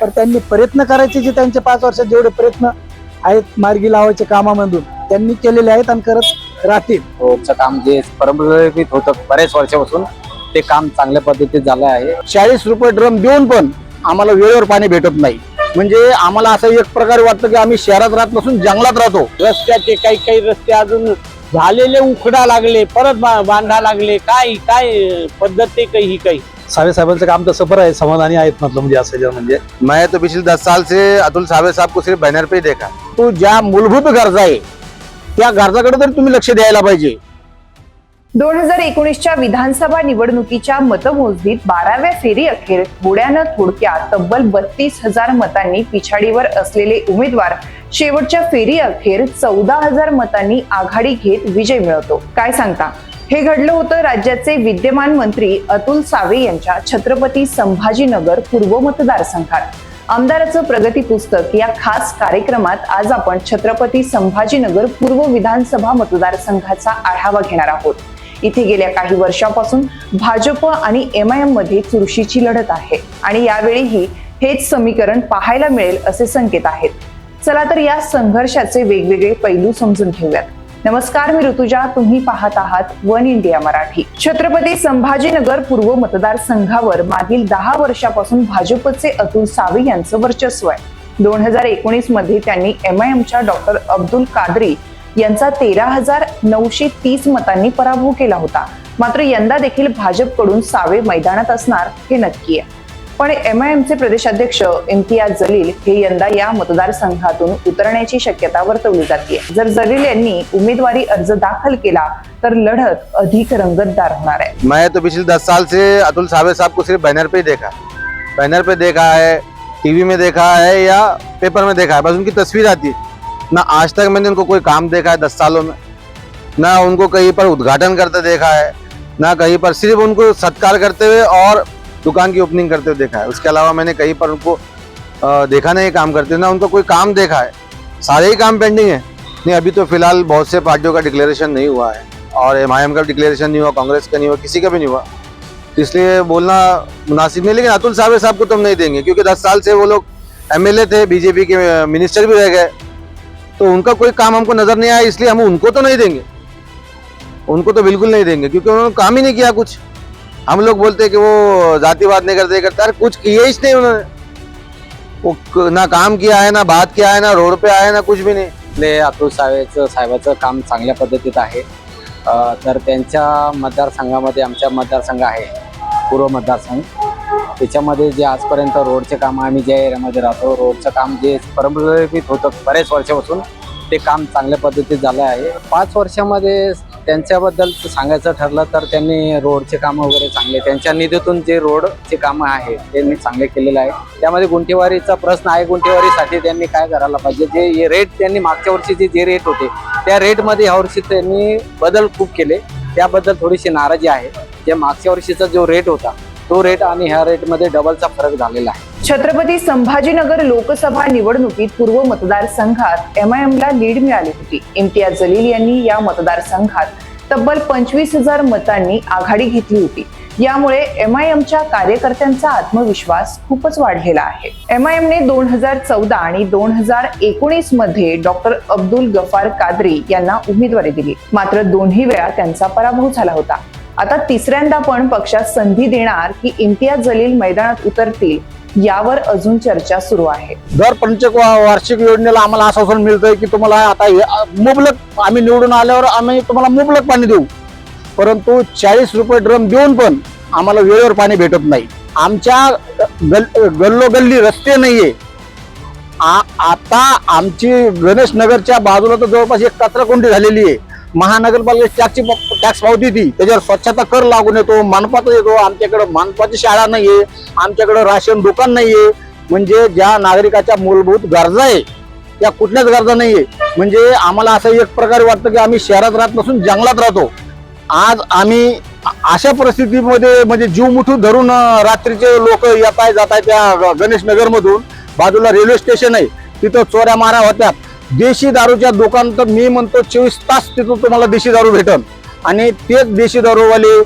पण त्यांनी प्रयत्न करायचे जे त्यांचे पाच वर्षात जेवढे प्रयत्न आहेत मार्गी लावायचे कामामधून त्यांनी केलेले आहेत आणि करत राहतील. रोडचं काम जे परंपरागत होतं बऱ्याच वर्षापासून ते काम चांगल्या पद्धतीत झालं आहे. चाळीस रुपये ड्रम देऊन पण आम्हाला वेळेवर पाणी भेटत नाही. म्हणजे आम्हाला असं एक प्रकारे वाटतं की आम्ही शहरात राहत नसून जंगलात राहतो. रस्त्याचे काही काही रस्ते अजून झालेले उखडा लागले परत बांधा लागले काय काय पद्धत ते काही काही? सावे साहेबांचं काम तसं बरं आहे समाधानी आहेत मतलब म्हणजे असं जर म्हणजे. मैं तो पिछले दस साल से अतुल सावे साहब को सिर्फ बैनर पे ही देखा। तो ज्या मूलभूत गरजा आहे त्या गरजाकडे तर तुम्ही लक्ष द्यायला पाहिजे. दोन हजार एकोणीसच्या विधानसभा निवडणुकीच्या मतमोजणीत बाराव्या फेरी अखेर थोड्यानं थोडक्यात तब्बल बत्तीस हजार मतांनी पिछाडीवर असलेले उमेदवार शेवटच्या फेरी अखेर चौदा हजार मतांनी आघाडी घेत विजय मिळवतो. काय सांगता? हे घडलं होतं राज्याचे विद्यमान मंत्री अतुल सावे यांच्या छत्रपती संभाजीनगर पूर्व मतदारसंघात. आमदाराचं प्रगती पुस्तक या खास कार्यक्रमात आज आपण छत्रपती संभाजीनगर पूर्व विधानसभा मतदारसंघाचा आढावा घेणार आहोत. इथे गेल्या काही वर्षापासून भाजप आणि एम आय एममध्ये चुरशीची लढत आहे आणि यावेळीही हेच समीकरण पाहायला मिळेल असे संकेत आहेत. चला तर या संघर्षाचे वेगवेगळे पैलू समजून घेऊयात. नमस्कार मी ऋतुजा. तुम्ही पाहत आहात वन इंडिया मराठी. छत्रपती संभाजीनगर पूर्व मतदारसंघावर मागील दहा वर्षापासून भाजपचे अतुल सावे यांचं वर्चस्व आहे. दोन हजार एकोणीसमध्ये त्यांनी एम आय एमच्या डॉक्टर अब्दुल कादरी यांचा तेरा हजार नऊशे तीस मतांनी पराभव केला होता. मात्र यंदा देखील भाजपकडून सावे मैदानात असणार हे नक्की आहे. पण एम आय एमचे प्रदेशाध्यक्ष इम्तियाज जलील हे यंदा या मतदारसंघातून उतरण्याची शक्यता वर्तवली जाते जर जलील यांनी उमेदवारी अर्ज दाखल केला तर लढत अधिक रंगतदार होणार आहे. मैं तो पिछले दस साल से अतुल सावे साहब को सिर्फ बैनर पे ही देखा। बैनर पे देखा है टीवी में देखा है या पेपर में देखा है बस उनकी तस्वीर आती है। ना आज तक मैंने उनको कोई काम देखा है दस सालों में। ना उनको कहीं पर उद्घाटन करते देखा है ना कहीं पर सिर्फ उनको सत्कार करते हुए और दुकान की ओपनिंग करते हुए देखा है। उसके अलावा मैंने कहीं पर उनको देखा नहीं, काम करते ना उनको कोई काम देखा है। सारे ही काम पेंडिंग है। नहीं, अभी तो फ़िलहाल बहुत से पार्टियों का डिक्लेरेशन नहीं हुआ है। और एम आई एम का डिक्लेरेशन नहीं हुआ, कांग्रेस का नहीं हुआ, किसी का भी नहीं हुआ। इसलिए बोलना मुनासिब नहीं, लेकिन अतुल सावे साहब को तो हम नहीं देंगे, क्योंकि दस साल से वो लोग एमएलए थे बीजेपी के मिनिस्टर भी रह गए। तो उनका कोई काम हमको नज़र नहीं आया, इसलिए हम उनको तो नहीं देंगे। उनको तो बिल्कुल नहीं देंगे, क्योंकि उन्होंने काम ही नहीं किया कुछ। हम लोग बोलते कि वो जातिवाद नहीं करते करते अरे कुछ किए ही नहीं उन्होंने। वो ना काम किया है ना बात किया है ना रोड पे आया ना कुछ भी नहीं। आपले अतुल साहेबाचं साहेबाचं काम चांगल्या पद्धतीत आहे. तर त्यांच्या मतदारसंघामध्ये आमच्या मतदारसंघ आहे पूर्व मतदारसंघ. त्याच्यामध्ये जे आजपर्यंत रोडचे काम आम्ही ज्या एरियामध्ये राहतो रोडचं काम जे परंपरागत होतं बऱ्याच वर्षापासून ते काम चांगल्या पद्धतीत झालं आहे. पाच वर्षामध्ये त्यांच्याबद्दल सांगायचं ठरलं तर त्यांनी रोडचे कामं वगैरे चांगले त्यांच्या निधीतून जे रोडचे कामं आहे मी चांगले केलेलं आहे. त्यामध्ये गुंठेवारीचा प्रश्न आहे गुंठेवारीसाठी त्यांनी काय करायला पाहिजे? जे रेट त्यांनी मागच्या वर्षीचे जे रेट होते त्या रेटमध्ये यावर्षी त्यांनी बदल खूप केले. त्याबद्दल थोडीशी नाराजी आहे. जे मागच्या वर्षीचा जो रेट होता तो रेट आणि ह्या रेटमध्ये डबलचा फरक झालेला आहे. छत्रपती संभाजीनगर लोकसभा निवडणुकीत पूर्व मतदारसंघात एम आय ला लीड मिळाली होती. इम्तियाज जलील यांनी या मतदारसंघात तब्बल पंचवीस हजार मतांनी आघाडी घेतली होती. यामुळे एम आय एमच्या कार्यकर्त्यांचा आत्मविश्वास खूपच वाढलेला आहे. एम आय एमने दोन हजार चौदा आणि दोन हजार एकोणीसमध्ये डॉक्टर अब्दुल गफार कादरी यांना उमेदवारी दिली. मात्र दोन्ही वेळा त्यांचा पराभव झाला होता. आता तिसऱ्यांदा पण पक्षात संधी देणार की इम्तियाज जलील मैदानात उतरतील यावर अजून चर्चा सुरू आहे. दर पंचक वा- वार्षिक योजनेला आम्हाला आश्वासन मिळतंय की तुम्हाला आता मुबलक आम्ही निवडून आल्यावर आम्ही तुम्हाला मुबलक पाणी देऊ. परंतु चाळीस रुपये ड्रम देऊन पण आम्हाला वेळेवर पाणी भेटत नाही. आमच्या गल गल्लोगल्ली रस्ते नाहीये. आ- आता आमची गणेशनगरच्या बाजूला तर जवळपास एक कचराकोंडी झालेली आहे. महानगरपालिका टॅक्सची टॅक्स पावती ती. त्याच्यावर स्वच्छता कर लागून येतो मानपाचा येतो. आमच्याकडे मानपाची शाळा नाहीये आमच्याकडे राशन दुकान नाहीये. म्हणजे ज्या नागरिकाच्या मूलभूत गरजा आहे त्या कुठल्याच गरजा नाहीये. म्हणजे आम्हाला असं एक प्रकारे वाटतं की आम्ही शहरात राहत नसून जंगलात राहतो. आज आम्ही अशा परिस्थितीमध्ये म्हणजे जीव मुठू धरून रात्रीचे लोक येत आहे जात आहे त्या ग- गणेश बाजूला रेल्वे स्टेशन आहे. तिथं चोऱ्या मारा होत्या देशी दारूच्या दुकान तर मी म्हणतो चोवीस तास तिथं तुम्हाला देशी दारू भेटन. आणि तेच देशी दारूवाले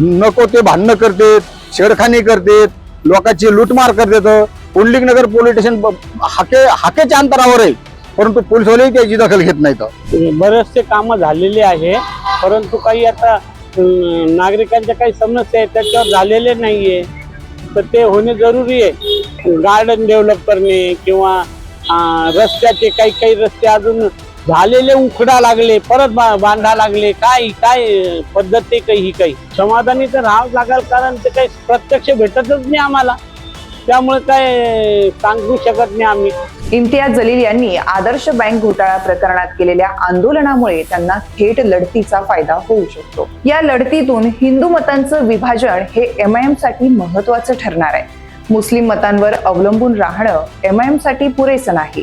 नको ते भांडणं करतेत छेडखानी करतेत लोकांची लुटमार करतात. पुंडलिक नगर पोलीस स्टेशन हाके हाकेच्या अंतरावर आहे. परंतु पोलिसवालेही त्याची दखल घेत नाहीत. बरेचसे कामं झालेले आहे परंतु काही आता नागरिकांच्या काही समस्या आहेत त्याच्यावर झालेले नाहीये. तर ते होणे जरुरी आहे. गार्डन डेव्हलप करणे किंवा रस्त्याचे काही काही रस्ते अजून झालेले उखडा लागले परत बांधा लागले काय काय पद्धत ते काही ही काही. समाधानी तर राहावं लागेल कारण ते काही प्रत्यक्ष भेटतच नाही आम्हाला. त्यामुळे काय सांगू शकत नाही आम्ही. इम्तियाज जलील यांनी आदर्श बँक घोटाळा प्रकरणात केलेल्या आंदोलनामुळे त्यांना थेट लढतीचा फायदा होऊ शकतो. या लढतीतून हिंदू मतांचं विभाजन हे एमआयएमसाठी महत्वाचं ठरणार आहे. मुस्लिम मतांवर अवलंबून राहणं एमआयएमसाठी पुरेसं नाही.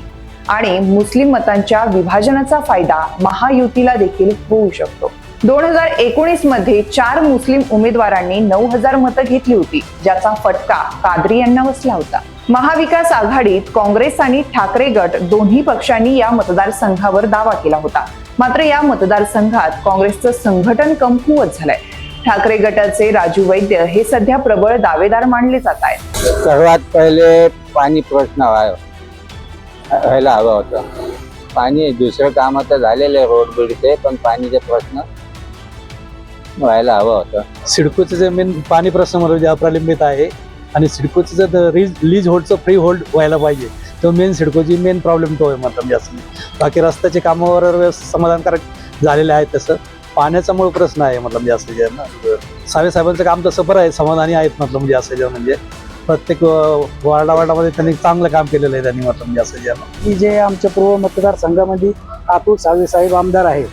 आणि मुस्लिम मतांच्या विभाजनाचा फायदा महायुतीला देखील होऊ शकतो. दोन हजार एकोणीसमध्ये चार मुस्लिम उमेदवारांनी नऊ हजार मतं घेतली होती ज्याचा फटका कादरी यांना बसला होता. महाविकास आघाडीत काँग्रेस आणि ठाकरे गट दोन्ही पक्षांनी या मतदारसंघावर दावा केला होता. मात्र या मतदारसंघात काँग्रेसचं संघटन कमकुवत झालंय. ठाकरे गटाचे राजू वैद्य हे सध्या प्रबळ दावेदार मानले जात आहेत. सर्वात पहिले पाणी प्रश्न व्हाय- व्हायला हवं होतं. पाणी दुसरं काम आता झालेलं रोड बिडचे पण पाणीचे प्रश्न व्हायला हवं होतं. सिडकोचं जे मेन पाणी प्रश्न म्हणून जे प्रलंबित आहे आणि सिडकोचं जर रीज लीज होल्डचं फ्री होल्ड व्हायला पाहिजे तो मेन सिडकोची मेन प्रॉब्लेम तो आहे मतलब जास्त बाकी रस्त्याचे कामावर व्यवस्थित समाधानकारक झालेले आहेत तसं पाण्याचा मूळ प्रश्न आहे मतलब म्हणजे जास्त जे ना सावे साहेबांचं काम तसं बरं आहे समाधानी आहेत मतलब म्हणजे असं जे म्हणजे प्रत्येक अं, वार्डा वार्डामध्ये त्यांनी चांगलं काम केलेलं आहे त्यांनी मतलब म्हणजे असं जे की जे आमच्या पूर्व मतदारसंघामध्ये अतुल सावे साहेब आमदार आहेत.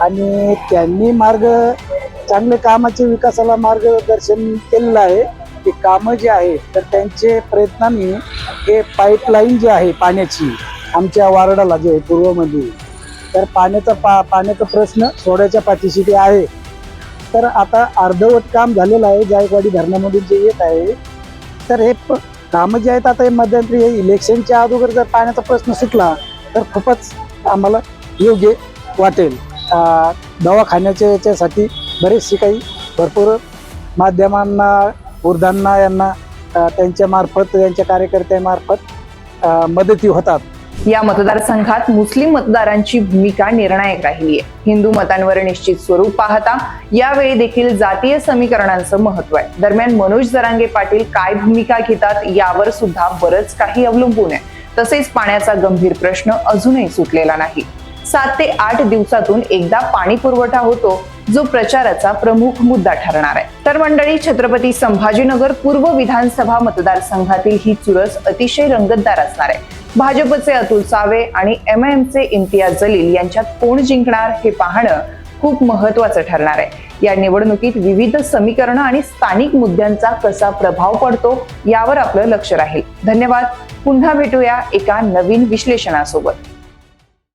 आणि त्यांनी मार्ग चांगले कामाचे विकासाला मार्गदर्शन केलेलं आहे. की कामं जे आहेत तर त्यांचे प्रयत्नांनी हे पाईपलाईन जी आहे पाण्याची आमच्या वार्डाला जे आहे पूर्वमध्ये तर पाण्याचा पा पाण्याचा प्रश्न सोड्याच्या पाठीशी ते आहे. तर आता अर्धवट काम झालेलं आहे जायकवाडी धरणामधून जे येत आहे. तर हे प- कामं जे आहेत आता हे मध्यंतरी हे इलेक्शनच्या अगोदर जर पाण्याचा प्रश्न सुटला तर खूपच आम्हाला योग्य वाटेल. दवाखान्याच्या याच्यासाठी बरेचसे काही भरपूर माध्यमांना वृद्धांना यांना त्यांच्यामार्फत त्यांच्या कार्यकर्त्यांमार्फत मदती होतात. या मतदारसंघात मुस्लिम मतदारांची भूमिका निर्णायक राहिली आहे. हिंदू मतांवर निश्चित स्वरूप पाहता यावेळी देखील जातीय समीकरणांचं महत्त्व आहे. दरम्यान मनोज जरांगे पाटील काय भूमिका घेतात यावर सुद्धा बरंच काही अवलंबून आहे. तसेच पाण्याचा गंभीर प्रश्न अजूनही सुटलेला नाही. सात ते आठ दिवसातून एकदा पाणी पुरवठा होतो जो प्रचाराचा प्रमुख मुद्दा ठरणार आहे. तर मंडळी छत्रपती संभाजीनगर पूर्व विधानसभा मतदारसंघातील ही चुरस अतिशय रंगतदार असणार आहे. भाजपचे अतुल सावे आणि एम आय एमचे इम्तियाज जलील यांच्यात कोण जिंकणार हे पाहणं खूप महत्वाचं ठरणार आहे. या निवडणुकीत विविध समीकरणं आणि स्थानिक मुद्द्यांचा कसा प्रभाव पडतो यावर आपलं लक्ष राहील. धन्यवाद. पुन्हा भेटूया एका नवीन विश्लेषणासोबत.